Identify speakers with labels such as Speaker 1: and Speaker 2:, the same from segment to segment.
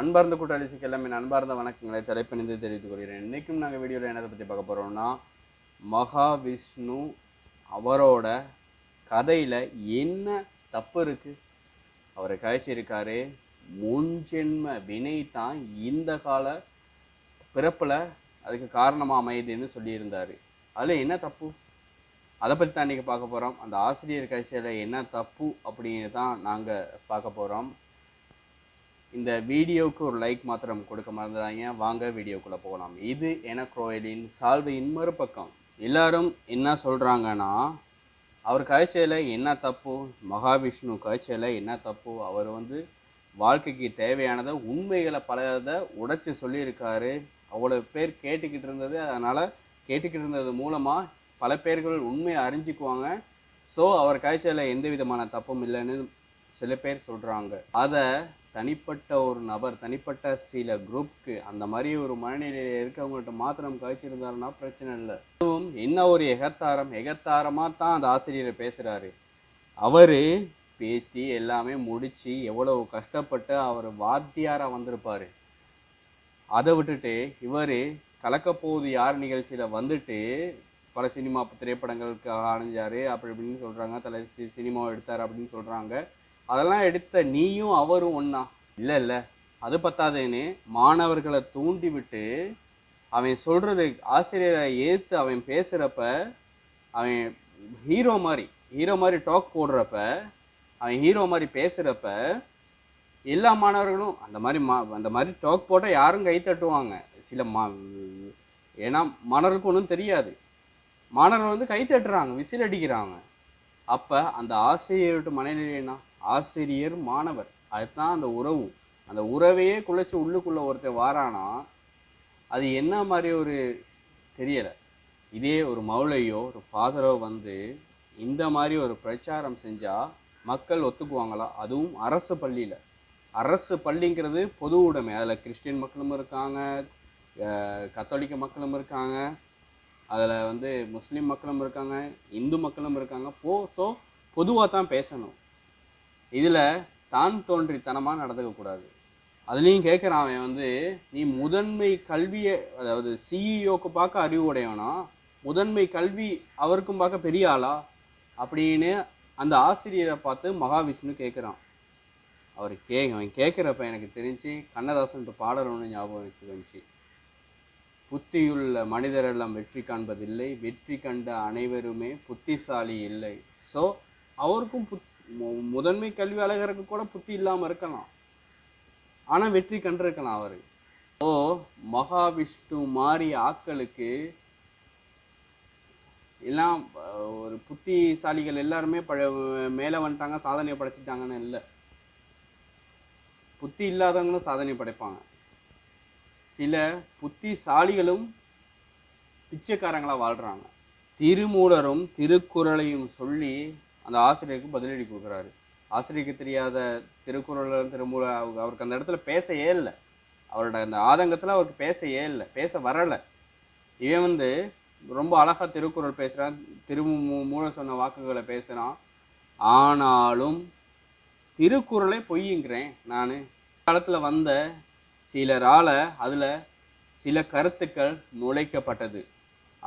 Speaker 1: அன்பார்ந்த கூட்டாளிச்சுக்கு எல்லாமே அன்பார்ந்த வணக்கங்களை தலைப்பணிந்து தெரிவித்துக் கொள்கிறேன். இன்றைக்கும் நாங்கள் வீடியோவில் என்னதை பற்றி பார்க்க போகிறோம்னா மகாவிஷ்ணு அவரோட கதையில் என்ன தப்பு இருக்குது அவரை காய்ச்சிருக்காரு முன்ஜென்ம வினை தான் இந்த கால பிறப்பில் அதுக்கு காரணமாக அமையுதுன்னு சொல்லியிருந்தார். அதில் என்ன தப்பு? அதை பற்றி தான் இன்றைக்கி பார்க்க போகிறோம் அந்த ஆசிரியர் கட்சியில் என்ன தப்பு அப்படின்னு தான் நாங்கள் பார்க்க போகிறோம் இந்த வீடியோவுக்கு ஒரு லைக் மாத்திரம் கொடுக்க மறந்துடாங்க வாங்க வீடியோக்குள்ளே போகலாம். இது என எனக்ரோயலின் சால்வையின் மறுபக்கம். எல்லாரும் என்ன சொல்கிறாங்கன்னா அவர் காய்ச்சல என்ன தப்பு? மகாவிஷ்ணு காய்ச்சல என்ன தப்பு? அவர் வந்து வாழ்க்கைக்கு தேவையானதை உண்மைகளை பலதை உடைச்சி சொல்லியிருக்காரு. அவ்வளோ பேர் கேட்டுக்கிட்டு இருந்தது. அதனால் கேட்டுக்கிட்டு இருந்தது மூலமாக பல பேர்கள் உண்மையை அறிஞ்சிக்குவாங்க. ஸோ அவர் காய்ச்சல எந்த விதமான தப்பும் இல்லைன்னு சில பேர் சொல்கிறாங்க அதை தனிப்பட்ட ஒரு நபர் தனிப்பட்ட சில குரூப்க்கு அந்த மாதிரி ஒரு மனநிலையில் இருக்கவங்கள்ட்ட மாத்திரம் கழிச்சிருந்தாருன்னா பிரச்சனை இல்லை. அதுவும் என்ன ஒரு எகத்தாரம்? எகத்தாரமாக தான் அந்த ஆசிரியரை பேசுகிறாரு அவர் பேசி எல்லாமே முடித்து எவ்வளவு கஷ்டப்பட்டு அவர் வாத்தியாராக வந்திருப்பார். அதை விட்டுட்டு இவர் கலக்கப்போகுது யார் நிகழ்ச்சியில் வந்துட்டு பல சினிமா திரைப்படங்களுக்கு அணிஞ்சார் அப்படி இப்படின்னு சொல்கிறாங்க தலை சினிமாவை சினிமா எடுத்தார் அப்படின்னு சொல்கிறாங்க அதெல்லாம் எடுத்த நீயும் அவரும் ஒன்றா இல்லை இல்லை. அது பத்தாதுன்னு மாணவர்களை தூண்டி விட்டு அவன் சொல்கிறது ஆசிரியரை ஏற்று அவன் பேசுகிறப்ப அவன் ஹீரோ மாதிரி ஹீரோ மாதிரி டாக் போடுறப்ப அவன் ஹீரோ மாதிரி பேசுகிறப்ப எல்லா மாணவர்களும் அந்த மாதிரி மா அந்த மாதிரி டாக் போட்டால் யாரும் கை தட்டுவாங்க. சில மா ஏன்னா மாணவர்களுக்கு ஒன்றும் தெரியாது. மாணவர்கள் வந்து கை தட்டுறாங்க விசில் அடிக்கிறாங்க. அப்போ அந்த ஆசிரியர்கிட்ட மனநிலை என்ன? ஆசிரியர் மாணவர். அதுதான் அந்த உறவு. அந்த உறவையே குலைச்சி உள்ளுக்குள்ளே ஒருத்தர் வாரானா அது என்ன மாதிரி ஒரு தெரியலை. இதே ஒரு மௌளையோ ஒரு ஃபாதரோ வந்து இந்த மாதிரி ஒரு பிரச்சாரம் செஞ்சால் மக்கள் ஒத்துக்குவாங்களா? அதுவும் அரசு பள்ளியில். அரசு பள்ளிங்கிறது பொது உடைமை. அதில் கிறிஸ்டின் மக்களும் இருக்காங்க கத்தோலிக்க மக்களும் இருக்காங்க அதில் வந்து முஸ்லீம் மக்களும் இருக்காங்க இந்து மக்களும் இருக்காங்க. போ ஸோ பொதுவாக தான் பேசணும். இதில் தான் தோன்றித்தனமாக நடந்துக்கக்கூடாது அதுலேயும் கேட்குறான் அவன் வந்து நீ முதன்மை கல்வியை அதாவது சிஇஓக்கு பார்க்க அறிவு உடையவனா? முதன்மை கல்வி அவருக்கும் பார்க்க பெரிய ஆளா? அப்படின்னு அந்த ஆசிரியரை பார்த்து மகாவிஷ்ணு கேட்குறான் அவர் கே அவன் கேட்குறப்ப எனக்கு தெரிஞ்சு கண்ணதாசன் பாடல் ஒன்று ஞாபகம் எனக்கு வந்துச்சு புத்தியுள்ள மனிதரெல்லாம் வெற்றி காண்பதில்லை வெற்றி கண்ட அனைவருமே புத்திசாலி இல்லை. ஸோ அவருக்கும் புத் முதன்மை கல்வி அழகருக்கு கூட புத்தி இல்லாமல் இருக்கலாம். ஆனால் வெற்றி கண்டிருக்கலாம் அவர். ஓ மகாவிஷ்ணு மாறி ஆட்களுக்கு எல்லாம் ஒரு புத்திசாலிகள் எல்லாருமே பழ மேலே வந்துட்டாங்க சாதனையை படைச்சிட்டாங்கன்னு இல்லை. புத்தி இல்லாதவங்களும் சாதனை படைப்பாங்க. சில புத்திசாலிகளும் பிச்சைக்காரங்களா வாழ்றாங்க. திருமூலரும் திருக்குறளையும் சொல்லி அந்த ஆசிரியருக்கு பதிலடி கொடுக்குறாரு. ஆசிரியருக்கு தெரியாத திருக்குறள் திருமூல அவங்க அவருக்கு அந்த இடத்துல பேசவே இல்லை. அவரோட அந்த ஆதங்கத்தில் அவருக்கு பேசவே இல்லை பேச வரலை. இவன் வந்து ரொம்ப அழகாக திருக்குறள் பேசுகிறான் திரு மூல சொன்ன வாக்குகளை பேசுகிறான் ஆனாலும் திருக்குறளை பொய்யுங்கிறேன் நான். காலத்தில் வந்த சிலரால் அதில் சில கருத்துக்கள் நுழைக்கப்பட்டது.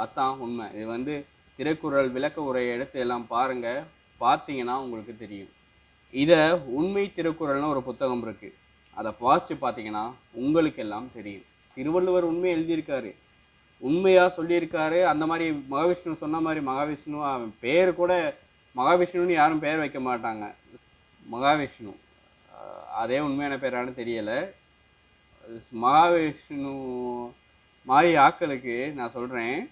Speaker 1: அதான் உண்மை. இது வந்து திருக்குறள் விளக்க உரையை எடுத்து எல்லாம் பாருங்கள் பார்த்தீங்கன்னா உங்களுக்கு தெரியும். இதை உண்மை திருக்குறள்னு ஒரு புத்தகம் இருக்குது அதை வாசித்து பார்த்தீங்கன்னா உங்களுக்கு எல்லாம் தெரியும். திருவள்ளுவர் உண்மை எழுதியிருக்காரு. உண்மையாக சொல்லியிருக்காரு. அந்த மாதிரி மகாவிஷ்ணு சொன்ன மாதிரி மகாவிஷ்ணு அவன் பேர் கூட மகாவிஷ்ணுன்னு யாரும் பேர் வைக்க மாட்டாங்க. மகாவிஷ்ணு. அதே உண்மையான பேரானு தெரியலை. மகாவிஷ்ணு மாதிரி ஆக்களுக்கு நான் சொல்கிறேன்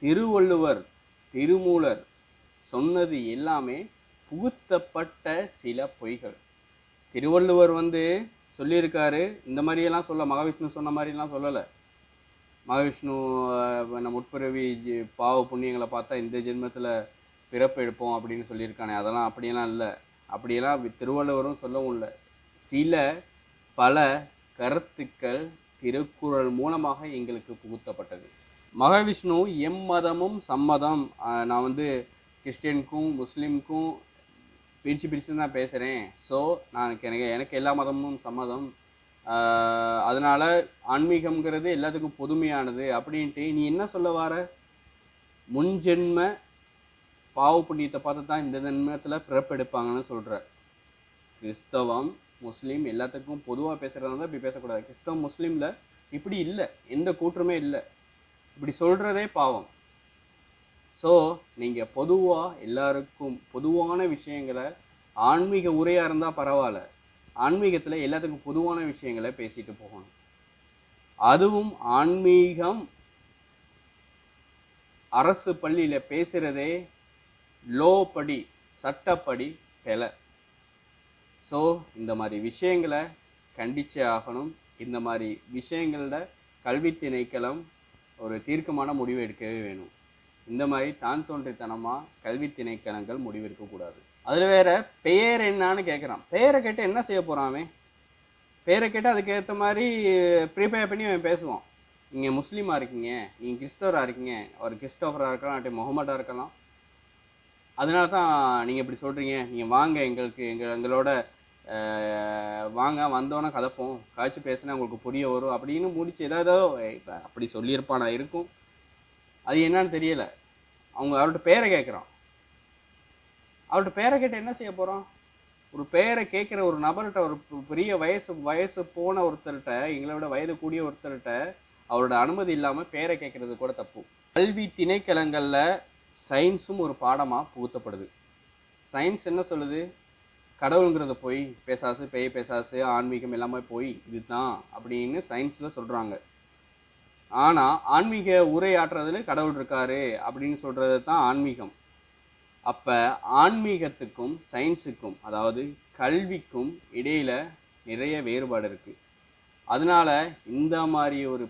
Speaker 1: திருவள்ளுவர் திருமூலர் சொன்னது எல்லாமே புகுத்தப்பட்ட சில பொய்கள். திருவள்ளுவர் வந்து சொல்லியிருக்காரு இந்த மாதிரியெல்லாம் சொல்ல மகாவிஷ்ணு சொன்ன மாதிரிலாம் சொல்லலை. மகாவிஷ்ணு நம்ம உட்பிறவி ஜி- பாவ புண்ணியங்களை பார்த்தா இந்த ஜென்மத்தில் பிறப்பு எடுப்போம் அப்படின்னு சொல்லியிருக்கானே அதெல்லாம் அப்படியெல்லாம் இல்லை. அப்படியெல்லாம் திருவள்ளுவரும் சொல்லவும் இல்லை. சில பல கருத்துக்கள் திருக்குறள் மூலமாக எங்களுக்கு புகுத்தப்பட்டது. மகாவிஷ்ணு எம்மதமும் சம்மதம். நான் வந்து கிறிஸ்டியனுக்கும் முஸ்லீமுக்கும் பிரித்து பிரித்து தான் பேசுகிறேன் ஸோ நான் எனக்கு எனக்கு எல்லா மதமும் சம்மதம். அதனால் ஆன்மீகம்ங்கிறது எல்லாத்துக்கும் பொதுமையானது அப்படின்ட்டு நீ என்ன சொல்ல வர? முன்ஜென்ம பாவ புண்ணியத்தை பார்த்து தான் இந்த ஜென்மத்தில் பிறப்பெடுப்பாங்கன்னு சொல்கிற கிறிஸ்தவம் முஸ்லீம் எல்லாத்துக்கும் பொதுவாக பேசுகிறதா இப்படி பேசக்கூடாது. கிறிஸ்தவம் முஸ்லீமில் இப்படி இல்லை. எந்த கூற்றுமே இல்லை. இப்படி சொல்கிறதே பாவம். ஸோ நீங்கள் பொதுவாக எல்லாருக்கும் பொதுவான விஷயங்களை ஆன்மீக உரையாக இருந்தால் பரவாயில்ல. ஆன்மீகத்தில் எல்லாத்துக்கும் பொதுவான விஷயங்களை பேசிட்டு போகணும். அதுவும் ஆன்மீகம் அரசு பள்ளியில் பேசுகிறதே லோ படி சட்டப்படி பெல ஸோ இந்த மாதிரி விஷயங்களை கண்டிச்சே ஆகணும். இந்த மாதிரி விஷயங்களில் கல்வி திணைக்களம் ஒரு தீர்க்கமான முடிவு எடுக்கவே வேணும். இந்த மாதிரி தான் தோன்றித்தனமாக கல்வி திணைக்களங்கள் முடிவெடுக்கக்கூடாது அதில் வேற பெயர் என்னான்னு கேட்குறான் பெயரை கேட்டு என்ன செய்ய போகிறான் பெயரை கேட்டு அதுக்கேற்ற மாதிரி ப்ரிப்பேர் பண்ணி அவன் பேசுவான். நீங்கள் முஸ்லீமாக இருக்கீங்க நீங்கள் கிறிஸ்தவராக இருக்கீங்க ஒரு கிறிஸ்டோஃபராக இருக்கலாம் அட்டை முகமடாக இருக்கலாம். அதனால தான் நீங்கள் இப்படி சொல்கிறீங்க நீங்கள் வாங்க எங்களுக்கு எங்கள் எங்களோட வாங்க வந்தோன்னே கதப்போம். காய்ச்சி பேசினா உங்களுக்கு புரிய வரும். அப்படின்னு முடிச்சு ஏதாவது இப்போ அப்படி சொல்லியிருப்பானா இருக்கும். அது என்னன்னு தெரியலை. அவங்க அவர்கிட்ட பேரை கேட்குறான். அவர்கிட்ட பேரை கேட்டு என்ன செய்ய போகிறோம் ஒரு பேரை கேட்குற ஒரு நபர்கிட்ட ஒரு பெரிய வயசு வயசு போன ஒருத்தர்கிட்ட எங்களை விட வயது கூடிய ஒருத்தர்கிட்ட அவரோட அனுமதி இல்லாமல் பேரை கேட்குறது கூட தப்பு. கல்வி திணைக்களங்களில் சயின்ஸும் ஒரு பாடமாக புகுத்தப்படுது. சயின்ஸ் என்ன சொல்லுது? கடவுளுங்கிறத போய் பேசாசு பேய் பேசாசு ஆன்மீகம் எல்லாமே போய் இதுதான் அப்படின்னு சயின்ஸில் சொல்கிறாங்க ஆனால் ஆன்மீக உரையாற்றுறதுல கடவுள் இருக்காரு அப்படின்னு சொல்கிறது தான் ஆன்மீகம். அப்போ ஆன்மீகத்துக்கும் சயின்ஸுக்கும் அதாவது கல்விக்கும் இடையில நிறைய வேறுபாடு இருக்குது அதனால இந்த மாதிரி ஒரு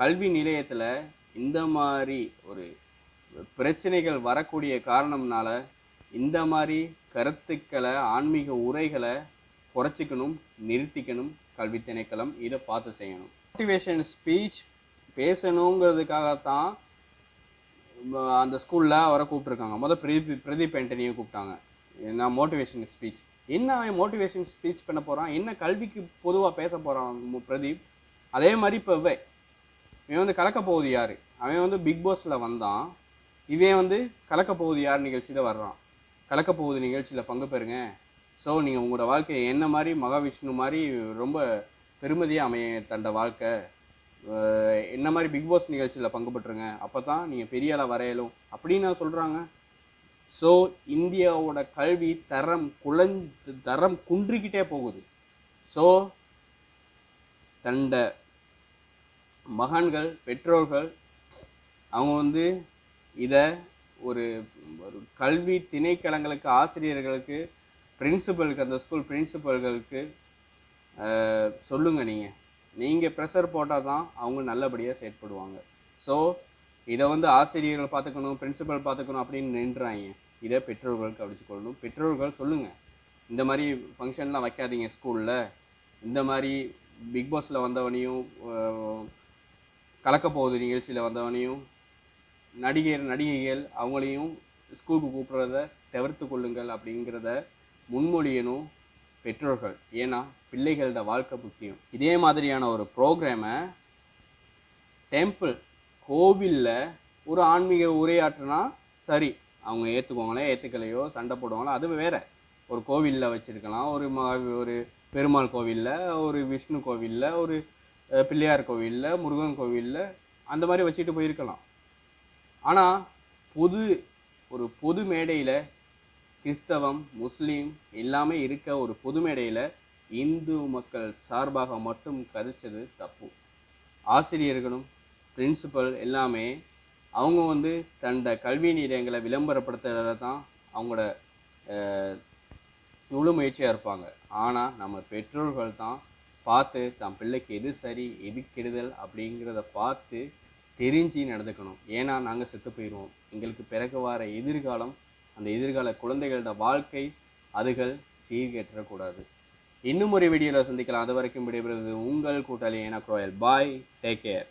Speaker 1: கல்வி நிலையத்தில் இந்த மாதிரி ஒரு பிரச்சனைகள் வரக்கூடிய காரணம்னால இந்த மாதிரி கருத்துக்களை ஆன்மீக உரைகளை குறைச்சிக்கணும் நிறுத்திக்கணும் கல்வி திணைக்களம் இதை பார்த்து செய்யணும். மோட்டிவேஷன் ஸ்பீச் பேசணுங்கிறதுக்காகத்தான் அந்த ஸ்கூலில் அவரை கூப்பிட்ருக்காங்க முதல் பிரதீப் பிரதீப் ஆண்டனியை கூப்பிட்டாங்க. என்ன மோட்டிவேஷன் ஸ்பீச் என்ன அவன் மோட்டிவேஷன் ஸ்பீச் பண்ண போகிறான் என்ன கல்விக்கு பொதுவாக பேச போகிறான் பிரதீப்? அதே மாதிரி இப்போ இவன். இவன் வந்து கலக்க போகுது யார்? அவன் வந்து பிக் பாஸில் வந்தான். இவன் வந்து கலக்க போகுது யார் நிகழ்ச்சியில் வர்றான். கலக்க போகுது நிகழ்ச்சியில் பங்கு பெறுங்க. ஸோ நீங்கள் உங்களோட வாழ்க்கையை என்ன மாதிரி மகாவிஷ்ணு மாதிரி ரொம்ப பெருமதியாக அமைய தண்ட வாழ்க்கை என்ன மாதிரி பிக் பாஸ் நிகழ்ச்சியில் பங்கு பெற்றுங்க அப்போ தான் நீங்கள் பெரிய ஆளாக வரையலும். அப்படின்னு சொல்கிறாங்க ஸோ இந்தியாவோட கல்வி தரம் குழஞ்சு தரம் குன்றிக்கிட்டே போகுது. ஸோ தண்ட மகான்கள் பெற்றோர்கள் அவங்க வந்து இதை ஒரு ஒரு கல்வி திணைக்களங்களுக்கு ஆசிரியர்களுக்கு பிரின்சிபலுக்கு அந்த ஸ்கூல் பிரின்சிபல்களுக்கு சொல்லுங்கள் நீங்கள் நீங்கள் ப்ரெஷர் போட்டால் தான் அவங்க நல்லபடியாக செயற்படுவாங்க. ஸோ இதை வந்து ஆசிரியர்கள் பார்த்துக்கணும் பிரின்சிபல் பார்த்துக்கணும் அப்படின்னு நின்றாங்க. இதை பெற்றோர்கள் கவனிச்சுக்கொள்ளணும். பெற்றோர்கள் சொல்லுங்கள் இந்த மாதிரி ஃபங்க்ஷன்லாம் வைக்காதீங்க ஸ்கூலில் இந்த மாதிரி பிக் பாஸில் வந்தவனையும் கலக்கப்போகுது கலக்க போகுது நிகழ்ச்சியில் வந்தவனையும் நடிகர் நடிகைகள் அவங்களையும் ஸ்கூலுக்கு கூப்பிட்றத தவிர்த்து கொள்ளுங்கள் அப்படிங்கிறத முன்மொழியணும். பெற்றோர்கள். ஏன்னா பிள்ளைகளோட வாழ்க்கை முக்கியம். இதே மாதிரியான ஒரு ப்ரோக்ராமை டெம்பிள் கோவிலில் ஒரு ஆன்மீக உரையாற்றுனா சரி. அவங்க ஏற்றுக்குவாங்களே ஏற்றுக்கலையோ சண்டை போடுவாங்களோ அது வேறு. ஒரு கோவிலில் வச்சுருக்கலாம். ஒரு ம ஒரு பெருமாள் கோவிலில் ஒரு விஷ்ணு கோவிலில் ஒரு பிள்ளையார் கோவிலில் முருகன் கோவிலில் அந்த மாதிரி வச்சுட்டு போயிருக்கலாம். ஆனால் பொது ஒரு பொது மேடையில் கிறிஸ்தவம் முஸ்லீம் எல்லாமே இருக்க ஒரு பொது மேடையில் இந்து மக்கள் சார்பாக மட்டும் கதைச்சது தப்பு. ஆசிரியர்களும் பிரின்சிபல் எல்லாமே அவங்க வந்து தன்னோட கல்வி நிலையங்களை விளம்பரப்படுத்துறதுல தான் அவங்களோட முழு முயற்சியாக இருப்பாங்க. ஆனால் நம்ம பெற்றோர்கள் தான் பார்த்து தன் பிள்ளைக்கு எது சரி எது கெடுதல் அப்படிங்கிறத பார்த்து தெரிஞ்சு நடந்துக்கணும். ஏன்னா நாங்கள் செத்து போயிடுவோம் எங்களுக்கு பிறகு வர எதிர்காலம் அந்த எதிர்கால குழந்தைகளோட வாழ்க்கை அதுகள் சீர்கேற்றக்கூடாது. இன்னும் ஒரு வீடியோவில் சந்திக்கலாம். அது வரைக்கும் விடைபெறுவது உங்கள் கூட்டாளி ஏனா குரோயல். Bye take care